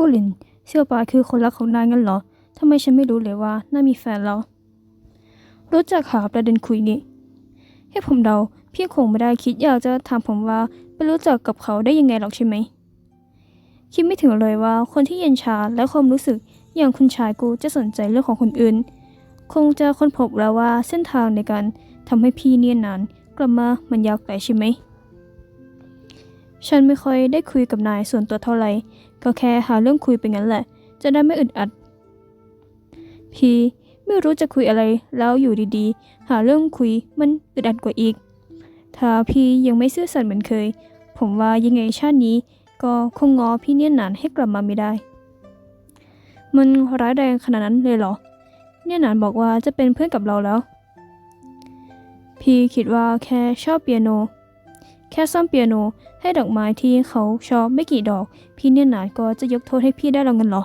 กู้หลินเสี่ยวปาคือคนรักของนายงั้นเหรอทำไมฉันไม่รู้เลยว่านายมีแฟนแล้ว รู้จักหาประเด็นคุยนี่ให้ผมเดาพี่คงไม่ได้คิดอยากจะถามผมว่าไปรู้จักกับเขาได้ยังไงหรอกใช่ไหม คิดไม่ถึงเลยว่าคนที่เย็นชาและความรู้สึกอย่างคุณชายกูจะสนใจเรื่องของคนอื่น คงจะค้นพบแล้วว่าเส้นทางในการทำให้พี่เนียนนานกลับมามันยากไปใช่ไหม ฉันไม่ค่อยได้คุยกับนายส่วนตัวเท่าไหร่ ก็แค่หาเรื่องคุยไปงั้นแหละ จะได้ไม่อึดอัด พีไม่รู้จะคุยอะไรแล้วอยู่ดีๆ หาเรื่องคุยมันอึดอัดกว่าอีก ถ้าพี่ยังไม่ซื่อสัตย์เหมือนเคย ผมว่ายังไงชาตินี้ก็คงงอพี่เนี่ยนหนานให้กลับมาไม่ได้ มันร้ายแรงขนาดนั้นเลยเหรอ เนี่ยหนานบอกว่าจะเป็นเพื่อนกับเราแล้ว พี่คิดว่าแค่ชอบเปียโน แค่ซ่อมเปียโน ให้ดอกไม้ที่เขาชอบไม่กี่ดอก พี่เนี่ยหนานก็จะยกโทษให้พี่ได้แล้วงั้นหรอ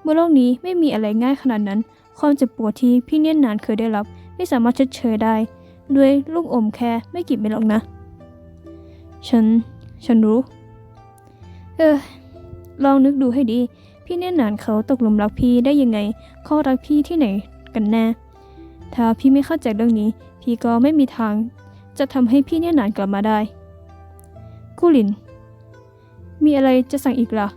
เมื่อโลกนี้ไม่มีอะไรง่ายขนาดนั้น ความเจ็บปวดที่พี่เนี่ยหนานเคยได้รับ ไม่สามารถชดเชยได้ ด้วยลูกอมแค่ไม่กี่เม็ดหรอกนะ ฉัน ฉันรู้ เออ ลองนึกดูให้ดี พี่เนี่ยหนานเขาตกหลุมรักพี่ได้ยังไง เขารักพี่ที่ไหนกันแน่ ถ้าพี่ไม่เข้าใจเรื่องนี้ พี่ก็ไม่มีทาง จะทำให้พี่เนี่ยหนานกลับมาได้ กู้หลิน มีอะไรจะสั่งอีกล่ะ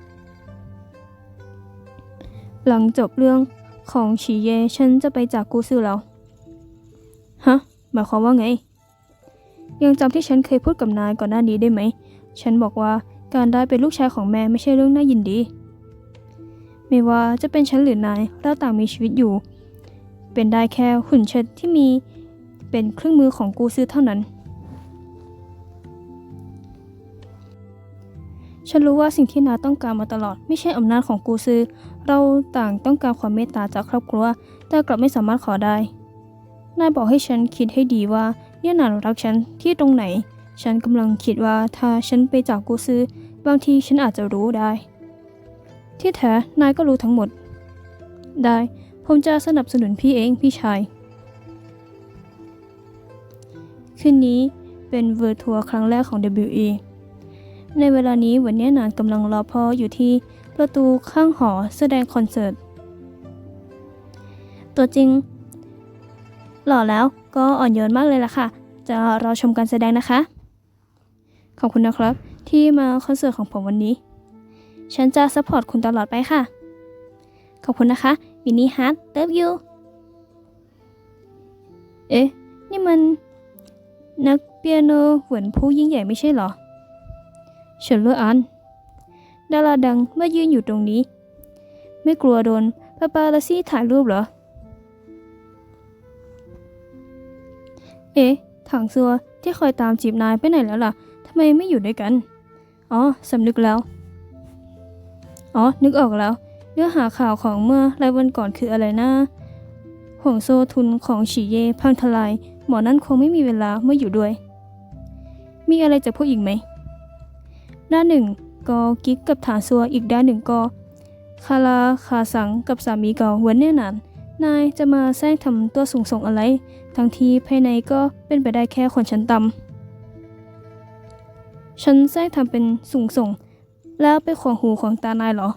หลังจบเรื่องของฉีเย่ฉันจะไปจากกูซื่อแล้ว ฮะ หมายความว่าไง ยังจำที่ฉันเคยพูดกับนายก่อนหน้านี้ได้ไหม ฉันบอกว่าการได้เป็นลูกชายของแม่ไม่ใช่เรื่องน่ายินดี ไม่ว่าจะเป็นฉันหรือนายเราต่างมีชีวิตอยู่ เป็นได้แค่หุ่นเชิดที่มีเป็นเครื่องมือของกูซื้อเท่านั้น ฉันรู้ว่าสิ่งที่นาต้องการมาตลอด ไม่ใช่อำนาจของกูซื้อเราต่างต้องการความเมตตาจากครอบครัว แต่กลับไม่สามารถขอได้ นายบอกให้ฉันคิดให้ดีว่าเนี่ยนานรักฉันที่ตรงไหน ฉันกำลังคิดว่าถ้าฉันไปจากกูซื้อบางทีฉันอาจจะรู้ได้ ที่แท้นายก็รู้ทั้งหมด ได้ ผมจะสนับสนุนพี่เองพี่ชาย คืนนี้เป็นเวอร์ทัวร์ครั้งแรกของ WE ในเวลานี้วันนี้นานกำลังรอพ่ออยู่ที่ประตูข้างหอแสดงคอนเสิร์ต ตัวจริง หล่อแล้วก็อ่อนโยนมากเลยล่ะค่ะ จะรอชมการแสดงนะคะ ขอบคุณนะครับ ที่มาคอนเสิร์ตของผมวันนี้ ฉันจะซัพพอร์ตคุณตลอดไปค่ะ ขอบคุณนะคะวินนี่ฮาร์ดเลิฟยูเอ๊ะ นี่มันนักเปียโนเหมือนผู้ยิ่งใหญ่ไม่ใช่เหรอ เฉินเลออัน ดาราดังเมื่อยืนอยู่ตรงนี้ ไม่กลัวโดนปาปาลาซี่ถ่ายรูปเหรอ เอ๊ะถังซัวที่คอยตามจีบนายไปไหนแล้วล่ะทำไมไม่อยู่ด้วยกัน อ๋อสำนึกแล้ว อ๋อ นึกออกแล้ว เนื้อหาข่าวของเมื่อรายวันก่อนคืออะไรนะห่วงโซ่ทุนของฉีเย่พังทลาย หมอนั่นคงไม่มีเวลาเมื่ออยู่ด้วย มีอะไรจะพูดอีกไหม ด้านหนึ่งก็กิ๊กกับฐานซัวอีกด้านหนึ่งก็คาราคาสังกับสามีเก่าเหวนแน่นานนายจะมาแซงทำตัวสูงส่งอะไร ทั้งที่ภายในก็เป็นไปได้แค่คนชั้นต่ำฉันแซงทำเป็นสูงส่ง แล้วไปขวางหูของตานายเหรอ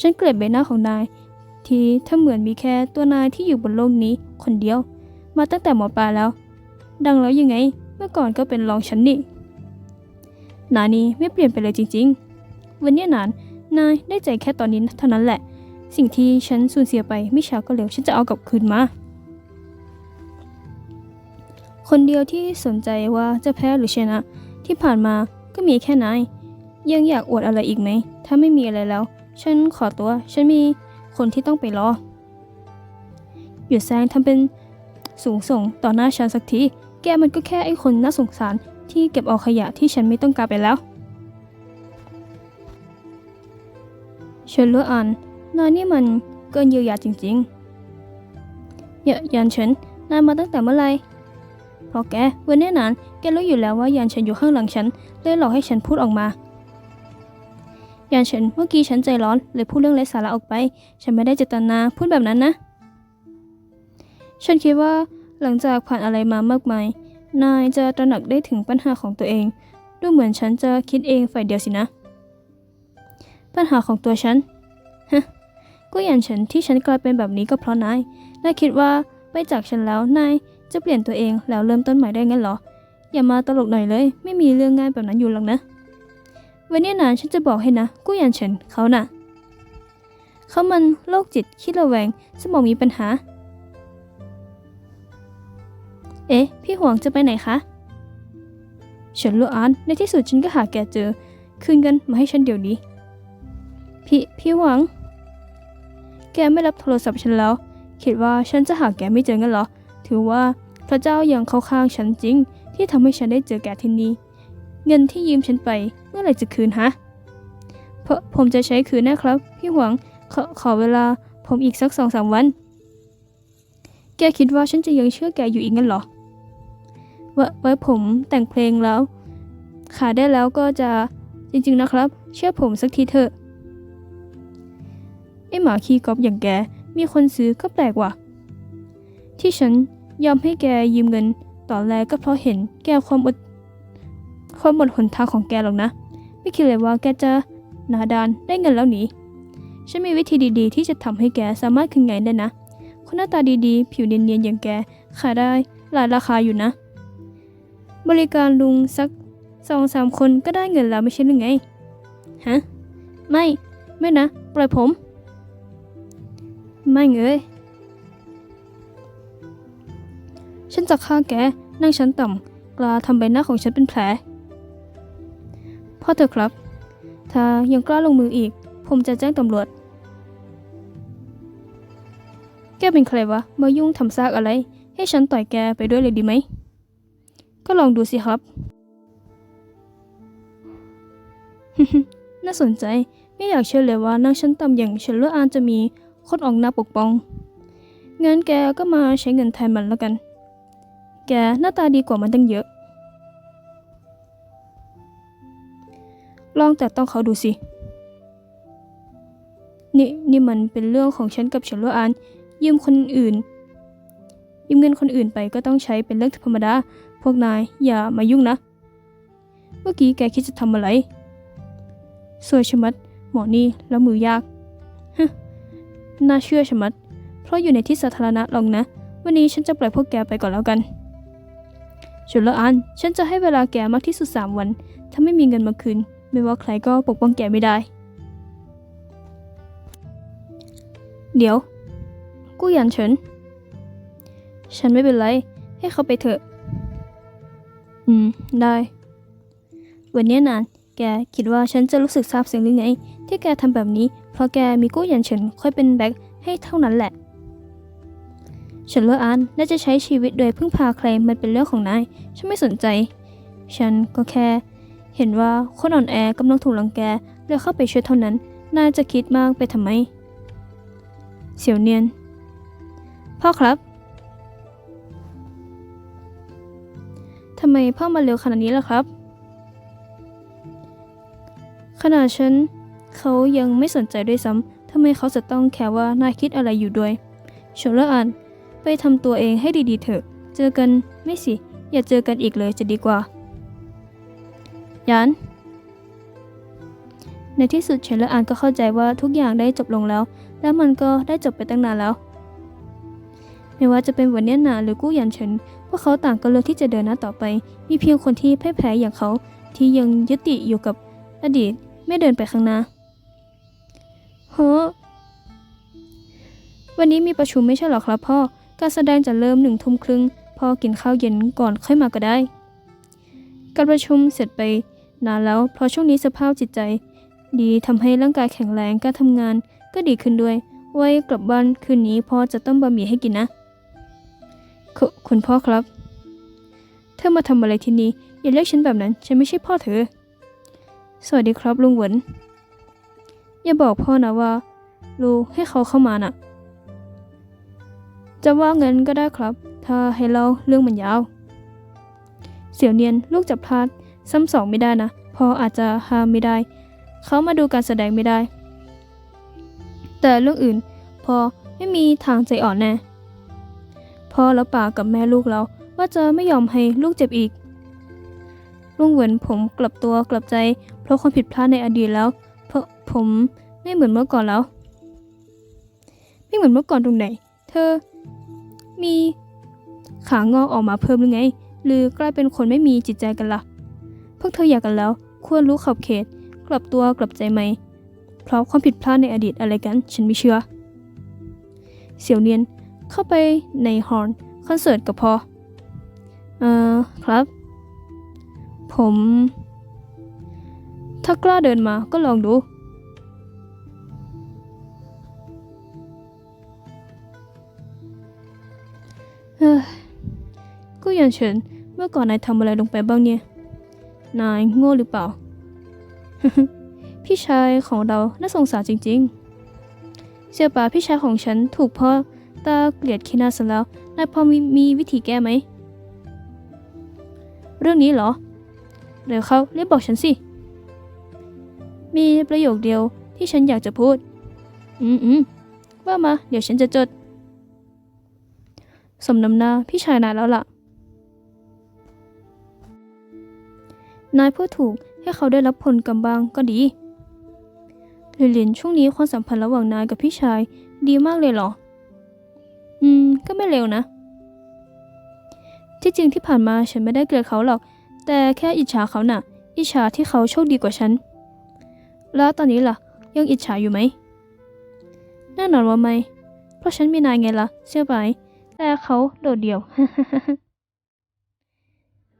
ฉันเกลียดใบหน้าของนาย ที่ถ้าเหมือนมีแค่ตัวนายที่อยู่บนโลกนี้คนเดียว มาตั้งแต่หมอปลายแล้ว ดังแล้วยังไง เมื่อก่อนก็เป็นรองฉันนี่ นานี้ไม่เปลี่ยนไปเลยจริง ๆ วันนี้นาน นายได้ใจแค่ตอนนี้เท่านั้นแหละ สิ่งที่ฉันสูญเสียไปไม่ช้าก็เร็วฉันจะเอากลับคืนมา คนเดียวที่สนใจว่าจะแพ้หรือชนะ ที่ผ่านมาก็มีแค่นาย ยังอยากอวดอะไรอีกไหม ถ้าไม่มีอะไรแล้ว ฉันขอตัว ฉันมีคนที่ต้องไปรอ หยุดแซงทำเป็นสูงส่งต่อหน้าฉันสักที แกมันก็แค่ไอ้คนน่าสงสาร ที่เก็บเอาขยะที่ฉันไม่ต้องการไปแล้วเฉินเลืออันนายนี่มันเกินเยียวยาจริงๆอย่ายันฉินนายมาตั้งแต่เมื่อไหรเพราะแกวันนี้นานแกรู้อยู่แล้วว่ายันฉินอยู่ข้างหลังฉันเลยหลอกให้ฉันพูดออกมายันฉินเมื่อกี้ฉันใจร้อนเลยพูดเรื่องไร้สาระออกไป ฉันไม่ได้เจตนาพูดแบบนั้นนะ ฉันคิดว่าหลังจากผ่านอะไรมามากมาย นายจะตระหนักได้ถึงปัญหาของตัวเอง ดูเหมือนฉันจะคิดเองฝ่ายเดียวสินะ ปัญหาของตัวฉัน ฮะ ก็อย่างฉันที่ฉันกลายเป็นแบบนี้ก็เพราะนาย นายคิดว่าไปจากฉันแล้วนายจะเปลี่ยนตัวเองแล้วเริ่มต้นใหม่ได้งั้นเหรอ อย่ามาตลกหน่อยเลย ไม่มีเรื่องง่ายแบบนั้นอยู่หรอกนะ วันนี้นะฉันจะบอกให้นะกู้ยันฉินเขาน่ะเขามันโรคจิตคิดระแวง สมองมีปัญหา เอ๊ะ พี่หวงจะไปไหนคะฉันรู้อานในที่สุดฉันก็หาแกเจอ คืนเงินมาให้ฉันเดี๋ยวนี้ พี่พี่หวัง แกไม่รับโทรศัพท์ฉันแล้ว คิดว่าฉันจะหาแกไม่เจองั้นเหรอ ถือว่าพระเจ้ายังเข้าข้างฉันจริง ที่ทำให้ฉันได้เจอแกที่นี่ เงินที่ยืมฉันไปเมื่อไหร่จะคืนฮะ เพราะผมจะใช้คืนนะครับ พี่หวังขอขอเวลาผมอีกสักสองสามวัน แกคิดว่าฉันจะยังเชื่อแกอยู่อีกงั้นเหรอ ไว้ผมแต่งเพลงแล้ว ขายได้แล้วก็จะจริงๆนะครับ เชื่อผมสักทีเถอะไอหมาขี้ก๊อปอย่างแก มีคนซื้อก็แปลกว่ะ ที่ฉันยอมให้แกยืมเงินตอนแรกก็เพราะเห็นแกความอดความหมดหนทางของแกหรอกนะ ไม่คิดเลยว่าแกจะหนาดานได้เงินแล้วหนีฉันมีวิธีดีๆ ที่จะทำให้แกสามารถคืนเงินได้นะ คนหน้าตาดีๆ ผิวเนียนๆอย่างแกขายได้หลายราคาอยู่นะ บริการลุงสักสองสามคนก็ได้เงินแล้วไม่ใช่หรือไง ฮะ ไม่ ไม่นะ ปล่อยผม ไม่เงยฉันจะฆ่าแก นั่งชั้นต่ำกลาทำใบหน้าของฉันเป็นแผล พ่อเถอะครับ ถ้ายังกล้าลงมืออีก ผมจะแจ้งตำรวจ แกเป็นใครวะ มายุ่งทำซากอะไร ให้ฉันต่อยแกไปด้วยเลยดีไหม ก็ลองดูสิครับ น่าสนใจ ไม่อยากเชื่อเลยว่านางชั้นต่ำอย่างเฉลเลอร์อานจะมีคนออกหน้าปกป้องงั้นแกก็มาใช้เงินแทนมันแล้วกัน แกหน้าตาดีกว่ามันตั้งเยอะ ลองแต่ต้องเขาดูสิ นี่นี่มันเป็นเรื่องของฉันกับฉลเลออานยืมคนอื่นยืมเงินคนอื่นไปก็ต้องใช้เป็นเรื่องธรรมดา พวกนายอย่ามายุ่งนะ เมื่อกี้แกคิดจะทำอะไรสวยชมัด หมอนี่แล้วมือยากฮะน่าเชื่อชมัด เพราะอยู่ในที่สาธารณะหรอกนะ วันนี้ฉันจะปล่อยพวกแกไปก่อนแล้วกันชุดละอัน ฉันจะให้เวลาแกมากที่สุดสามวัน ถ้าไม่มีเงินมาคืน ไม่ว่าใครก็ปกป้องแกไม่ได้ เดี๋ยว กู้ยันเฉิน ฉันไม่เป็นไร ให้เขาไปเถอะ อืม ได้ วันนี้นาน แกคิดว่าฉันจะรู้สึกซาบซึ้งหรือไง ที่แกทำแบบนี้ เพราะแกมีกู้ยันเฉินค่อยเป็นแบ็คให้เท่านั้นแหละฉันเลิกอ่านน่าจะใช้ชีวิตโดยพึ่งพาใครมันเป็นเรื่องของนาย ฉันไม่สนใจ ฉันก็แค่ เห็นว่าคนอ่อนแอกำลังถูกลังแกเลยเข้าไปช่วยเท่านั้น นายจะคิดมากไปทำไม เสี่ยวเนียน พ่อครับ ทำไมพ่อมาเร็วขนาดนี้ล่ะครับ ขนาดฉันเขายังไม่สนใจด้วยซ้ำทำไมเขาจะต้องแคร์ว่านายคิดอะไรอยู่ด้วยชนละอ่านไปทำตัวเองให้ดีๆเถอะ เจอกันไม่สิ อย่าเจอกันอีกเลยจะดีกว่ายานในที่สุดเชนละอานก็เข้าใจว่าทุกอย่างได้จบลงแล้ว และมันก็ได้จบไปตั้งนานแล้ว ไม่ว่าจะเป็นวันเนี้ยนาหรือกู้ยันเฉิน พวกเขาต่างก็เลือกที่จะเดินหน้าต่อไป มีเพียงคนที่แพ่ายแพ้อย่างเขาที่ยังยึดติดอยู่กับอดีตไม่เดินไปข้างหน้าเฮ้อวันนี้มีประชุมไม่ใช่หรอครับพ่อ การแสดงจะเริ่มหนึ่งทุ่มครึ่งพ่อกินข้าวเย็นก่อนค่อยมาก็ได้ การประชุมเสร็จไปนานแล้วเพราะช่วงนี้สภาพจิตใจ ดีทำให้ร่างกายแข็งแรงการทำงานก็ดีขึ้นด้วย ไว้กลับบ้านคืนนี้พ่อจะต้มบะหมี่ให้กินนะ คคุณพ่อครับ เธอมาทำอะไรที่นี่อย่าเรียกฉันแบบนั้น ฉันไม่ใช่พ่อเธอ สวัสดีครับลุงเหวินอย่าบอกพ่อนะว่าลูกให้เขาเข้ามาน่ะ จะว่าเงินก็ได้ครับ ถ้าให้เราเรื่องมันยาว เสี่ยวเนียนลูกจะพลาดซ้ำสองไม่ได้นะพ่ออาจจะหาไม่ได้ เขามาดูการแสดงไม่ได้ แต่เรื่องอื่นพ่อไม่มีทางใจอ่อนแน่ พ่อแล้วป่ากับแม่ลูกเรา ว่าจะไม่ยอมให้ลูกเจ็บอีกลุงเหวินผมกลับตัวกลับใจ เพราะความผิดพลาดในอดีตแล้ว เพราะผมไม่เหมือนเมื่อก่อนแล้ว ไม่เหมือนเมื่อก่อนตรงไหน เธอ มีขางอกออกมาเพิ่มหรือไง หรือกลายเป็นคนไม่มีจิตใจกันละ่ะ พวกเธออยากกันแล้ว ควรรู้ขอบเขต กลับตัวกลับใจไหม เพราะความผิดพลาดในอดีตอะไรกัน ฉันไม่เชื่อ เสี่ยวเนียน เข้าไปในฮอร์นคอนเสิร์ตก็พอ เอ่อครับ ผม ถ้ากล้าเดินมาก็ลองดู เฮ้ยกูยันเฉินเมื่อก่อนนายทำอะไรลงไปบ้างเนี่ย นายโง่หรือเปล่า พี่ชายของเราน่าสงสารจริง ๆ เสียป่าพี่ชายของฉันถูกพ่อ ตาเกลียดขี้หน้าซะแล้ว นายพอมีมีวิธีแก้ไหม เรื่องนี้เหรอ เดี๋ยวเขาเรียบบอกฉันสิ มีประโยคเดียวที่ฉันอยากจะพูด อืมอืมว่ามา เดี๋ยวฉันจะจด สมน้ำหน้าพี่ชายนายแล้วล่ะ นายพูดถูกให้เขาได้รับผลกำบังก็ดีลินลินช่วงนี้ความสัมพันธ์ระหว่างนายกับพี่ชายดีมากเลยเหรอ อืม ก็ไม่เร็วนะ ที่จริงที่ผ่านมาฉันไม่ได้เกลียดเขาหรอก แต่แค่อิจฉาเขาน่ะ อิจฉาที่เขาโชคดีกว่าฉัน แล้วตอนนี้ล่ะ ยังอิจฉาอยู่ไหมแน่นอนว่าไม่ เพราะฉันมีนายไงล่ะ เชื่อไหมแต่เขาโดดเดี่ยว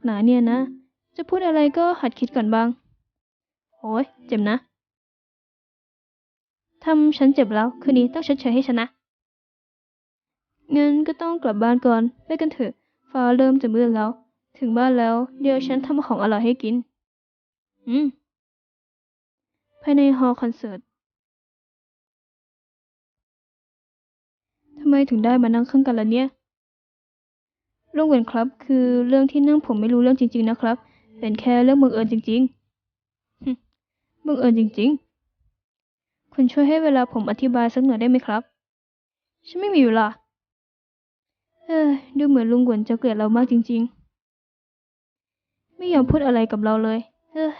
หนาเนี่ยนะ จะพูดอะไรก็หัดคิดก่อนบ้าง โอ้ยเจ็บนะทำฉันเจ็บแล้ว คืนนี้ต้องชดเชยให้ฉันนะ งินก็ต้องกลับบ้านก่อน ไปกันเถอะ ฟ้าเริ่มจะมืดแล้ว ถึงบ้านแล้ว เดี๋ยวฉันทำของอร่อยให้กิน อืม ภายในฮอลล์คอนเสิร์ตทำไมถึงได้มานั่งข้างกันล่ะเนี่ยเรื่องเวนครับ คือเรื่องที่นั่งผมไม่รู้เรื่องจริง ๆ นะครับ เป็นแค่เรื่องบังเอิญจริงๆบังเอิญจริง ๆ คุณช่วยให้เวลาผมอธิบายสักหน่อยได้ไหมครับ ฉันไม่มีเวลา เอ้ยดูเหมือนลุงหวนจะเกลียดเรามากจริง ๆ ไม่ยอมพูดอะไรกับเราเลยเอ้ย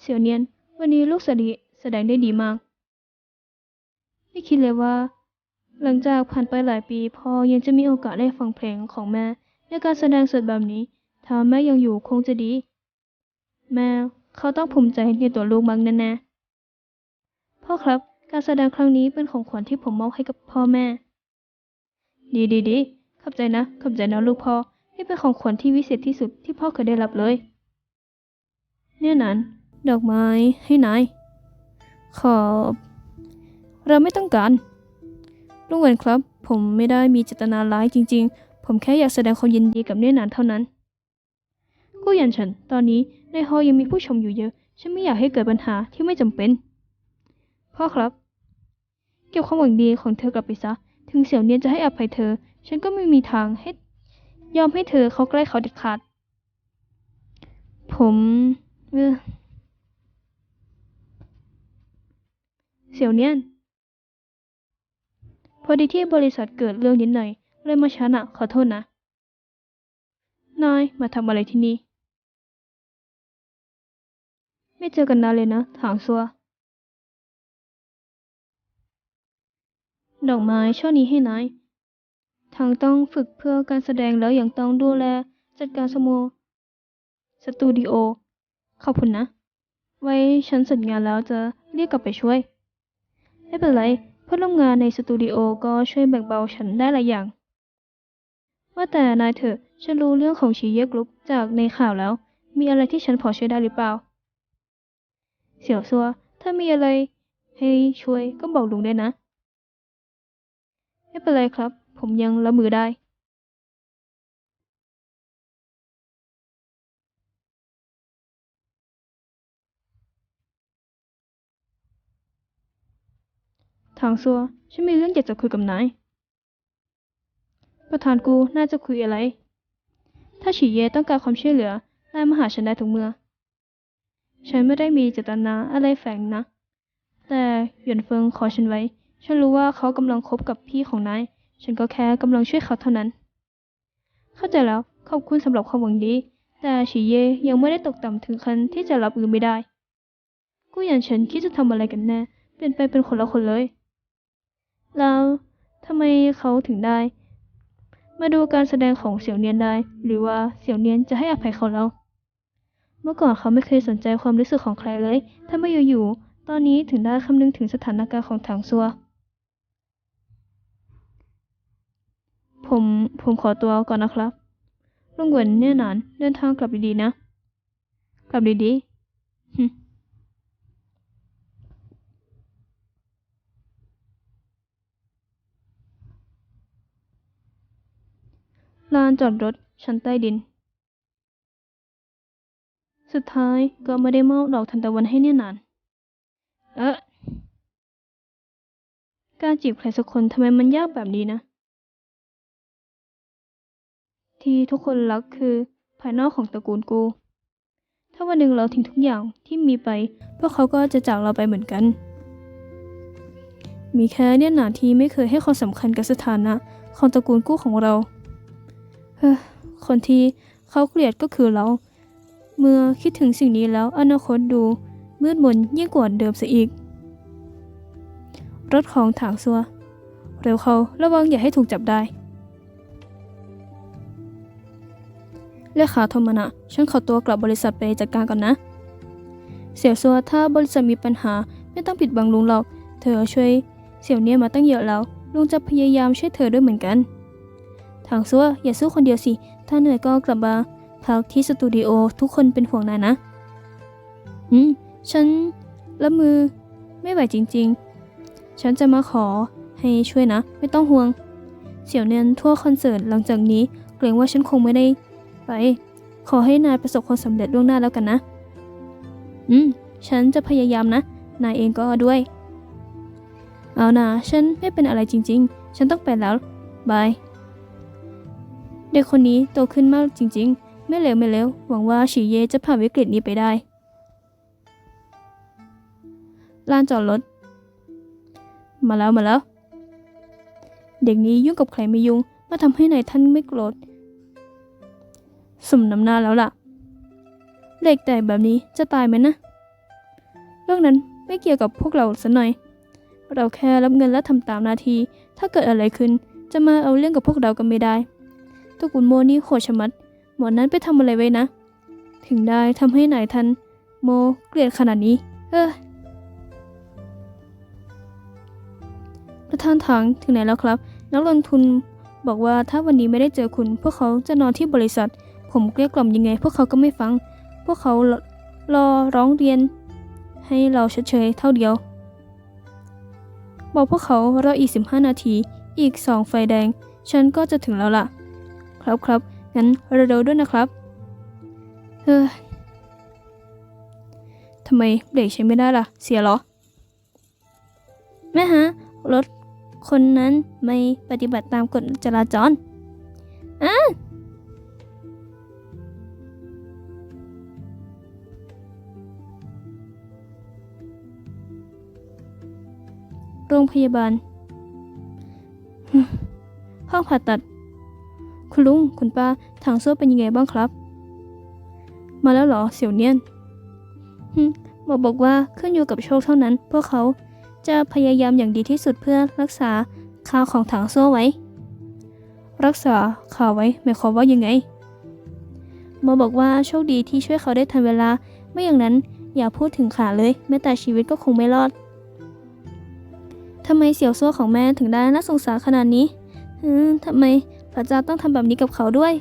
เสี่ยวเนียน วันนี้ลูกสดงแสดงได้ดีมาก ไม่คิดเลยว่า หลังจากผ่านไปหลายปีพ่อยังจะมีโอกาสได้ฟังเพลงของแม่ในการแสดงสดแบบนี้ ถ้าแม่ยังอยู่คงจะดี แม่เขาต้องภูมิใจในตัวลูกมากแน่ๆพ่อครับ การแสดงครั้งนี้เป็นของขวัญที่ผมมอบให้กับพ่อแม่ ดีดีดีขอบใจนะ ขอบใจนะลูกพ่อ นี่เป็นของขวัญที่วิเศษที่สุดที่พ่อเคยได้รับเลย เนี่ยนั้น ดอกไม้ให้นาย ขอบ เราไม่ต้องการ ลุงเวนครับ ผมไม่ได้มีเจตนาร้ายจริง ๆ ผมแค่อยากแสดงความยินดีกับเน่ยหนานเท่านั้นกูยันฉัน ตอนนี้ในฮอลยังมีผู้ชมอยู่เยอะ ฉันไม่อยากให้เกิดปัญหาที่ไม่จำเป็น พ่อครับ เก็บความหวังดีของเธอกลับไปซะ ถึงเสี่ยวเนียนจะให้อภัยเธอ ฉันก็ไม่มีทางให้ ยอมให้เธอเขาใกล้เขาเด็ดขาด ผมเออเสี่ยวเนียน พอดีที่บริษัทเกิดเรื่องนิดหน่อย เลยมาช้านะขอโทษนะ นายมาทำอะไรที่นี่ ไม่เจอกันนานเลยนะ ถางซัว ดอกไม้ช่อนี้ให้นายทั้งต้องฝึกเพื่อการแสดงแล้วอยังต้องดูแล จัดการสโมสตูดิโอ ขอบคุณนะ ไว้ฉันเสร็จงานแล้วจะเรียกกลับไปช่วย ไม่เป็นไร อนร่วมงานในสตูดิโอก็ช่วยแบ่งเบาฉันได้หลายอย่าง ว่าแต่นายเถอะ ฉันรู้เรื่องของชีเยกรุ๊ปจากในข่าวแล้ว มีอะไรที่ฉันพอช่วยได้หรือเปล่า เสี่ยวซัว ถ้ามีอะไรให้ช่วยก็บอกลุงได้นะ ไม่เป็นไรครับ ผมยังละมือได้ ทางซัว ฉันมีเรื่องอยากจะคุยกับนาย ประธานกูน่าจะคุยอะไร ถ้าฉีเยต้องการความช่วยเหลือนายมาหาฉันได้ทุกเมื่อ ฉันไม่ได้มีเจตนาอะไรแฝงนะ แต่หยวนเฟิงขอฉันไว้ ฉันรู้ว่าเขากำลังคบกับพี่ของนาย ฉันก็แค่กำลังช่วยเขาเท่านั้น เข้าใจแล้ว ขอบคุณสำหรับความหวังดี แต่ฉีเยยังไม่ได้ตกต่ำถึงขั้นที่จะรับมือไม่ได้ กูอย่างฉันคิดจะทำอะไรกันแน่ เปลี่ยนไปเป็นคนละคนเลย แล้วทำไมเขาถึงได้ มาดูการแสดงของเสี่ยวเนียนได้ หรือว่าเสี่ยวเนียนจะให้อภัยเขาแล้ว เมื่อก่อนเขาไม่เคยสนใจความรู้สึกของใครเลย ถ้าไม่อยู่ๆตอนนี้ถึงได้คำนึงถึงสถานการณ์ของถังซัว ผมผมขอตัวก่อนนะครับลุงเหวินเนี่ยหนานเดินทางกลับดีๆนะ กลับดีๆ ลานจอดรถชั้นใต้ดิน สุดท้ายก็ไม่ได้มอบดอกทันตะวันให้เนี่ยนาน เอ๊ะการจีบใครสักคนทำไมมันยากแบบนี้นะ ที่ทุกคนรักคือภายนอกของตระกูลกู ถ้าวันหนึ่งเราทิ้งทุกอย่างที่มีไป พวกเขาก็จะจากเราไปเหมือนกัน มีแค่เนี่ยหนาที่ไม่เคยให้ความสำคัญกับสถานะของตระกูลกู้ของเรา เฮ้อคนที่เขาเกลียดก็คือเรา เมื่อคิดถึงสิ่งนี้แล้วอนาคตดูมืดมนยิ่งกว่าเดิมซะอีก รถของถางซัว เร็วเขาระวังอย่าให้ถูกจับได้เลขาโทมานะ ฉันขอตัวกลับบริษัทไปจัดการก่อนนะ เสี่ยวซัวถ้าบริษัทมีปัญหาไม่ต้องปิดบังลุงหรอก เธอช่วย เสี่ยวเนี่ยมาตั้งเยอะแล้ว ลุงจะพยายามช่วยเธอด้วยเหมือนกัน ทางซัวอย่าสู้คนเดียวสิ ถ้าเหนื่อยก็กลับมาพักที่สตูดิโอทุกคนเป็นห่วงนายนะ อืม ฉันรับมือ ไม่ไหวจริง ๆ ฉันจะมาขอให้ช่วยนะ ไม่ต้องห่วง เสี่ยวเนียนทั่วคอนเสิร์ตหลังจากนี้ เกรงว่าฉันคงไม่ได้ ไป ขอให้นายประสบความสำเร็จล่วงหน้าแล้วกันนะ อืม ฉันจะพยายามนะ นายเองก็ด้วย เอานะฉันไม่เป็นอะไรจริง ๆ ฉันต้องไปแล้วบาย เด็กคนนี้โตขึ้นมากจริงๆ ไม่เลวไม่เลวหวังว่าฉีเย่จะผ่านวิกฤตนี้ไปได้ ลานจอดรถ มาแล้วมาแล้ว เด็กนี้ยุ่งกับใครไม่ยุ่ง มาทำให้นายท่านไม่โกรธสมน้ำหน้าแล้วล่ะ เด็กแต่แบบนี้จะตายไหมนะ เรื่องนั้นไม่เกี่ยวกับพวกเราสักหน่อย เราแค่รับเงินและทำตามนาที ถ้าเกิดอะไรขึ้นจะมาเอาเรื่องกับพวกเรากันไม่ได้ ตระกูลโมนี่โหดชะมัด หมอนั้นไปทำอะไรไว้นะ ถึงได้ทำให้นายท่านโมเกลียดขนาดนี้ เออประธานถังถึงไหนแล้วครับ นักลงทุนบอกว่าถ้าวันนี้ไม่ได้เจอคุณ พวกเขาจะนอนที่บริษัท ผมเกลี้ยกล่อมยังไง พวกเขาก็ไม่ฟัง พวกเขารอร้องเรียน ให้เราชดเชยเท่าเดียว บอกพวกเขารออีก 15 นาที อีก2ไฟแดง ฉันก็จะถึงแล้วล่ะ ครับครับงั้นเร็วๆด้วยนะครับเฮ้ยทำไมเบรกใช้ไม่ได้ล่ะ เสียหรอ แม่ฮะ รถคนนั้นไม่ปฏิบัติตามกฎจราจรอะโรงพยาบาล ห้องผ่าตัด คุณลุงคุณป้าทางโซ่เป็นยังไงบ้างครับ มาแล้วเหรอเสี่ยวเนียนหึหมอบอกว่าขึ้นอยู่กับโชคเท่านั้น พวกเขาจะพยายามอย่างดีที่สุดเพื่อรักษาข่าวของถังโซ่ไว้ รักษาข่าวไว้หมายความว่ายังไงหมอบอกว่าโชคดีที่ช่วยเขาได้ทันเวลา ไม่อย่างนั้นอย่าพูดถึงขาเลย แม้แต่ชีวิตก็คงไม่รอดทำไมเสี่ยวโซ่ของแม่ถึงได้น่าสงสารขนาดนี้ทำไม พระเจ้าต้องทำแบบนี้กับเขาด้วย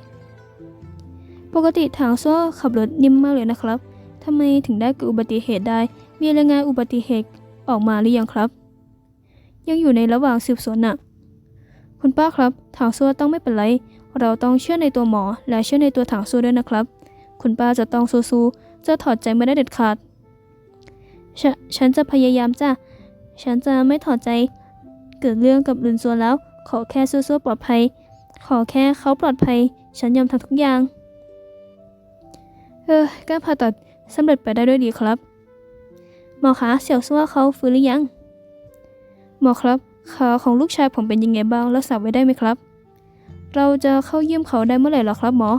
ปกติถังโซ่ขับรถนิ่มมากเลยนะครับทำไมถึงได้เกิดอุบัติเหตุได้ มีรายงานอุบัติเหตุออกมาหรือยังครับ ยังอยู่ในระหว่างสืบสวนน่ะ คุณป้าครับถังโซ่ต้องไม่เป็นไร เราต้องเชื่อในตัวหมอ และเชื่อในตัวถังโซ่ด้วยนะครับ คุณป้าจะต้องสู้ๆจะถอดใจไม่ได้เด็ดขาดฉฉันจะพยายามจ้ะ ฉันจะไม่ถอดใจ เกิดเรื่องกับลุนซัวแล้ว ขอแค่สู้ๆปลอดภัย ขอแค่เขาปลอดภัย ฉันยอมทำทุกอย่าง เออการผ่าตัดสำเร็จไปได้ด้วยดีครับ หมอคะเสี่ยวซัวเขาฟื้นหรือยัง หมอครับขาของลูกชายผมเป็นยังไงบ้างรักษาไว้ได้ไหมครับ เราจะเข้าเยี่ยมเขาได้เมื่อไหร่หรอครับหมอ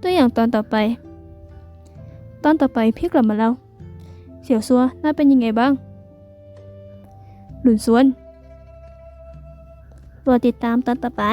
ตัวอย่างตอนต่อไป ตอนต่อไปพี่กลับมาแล้ว เสี่ยวซัวน่าเป็นยังไงบ้าง หลุนซวน โปรดติดตามตอนต่อไป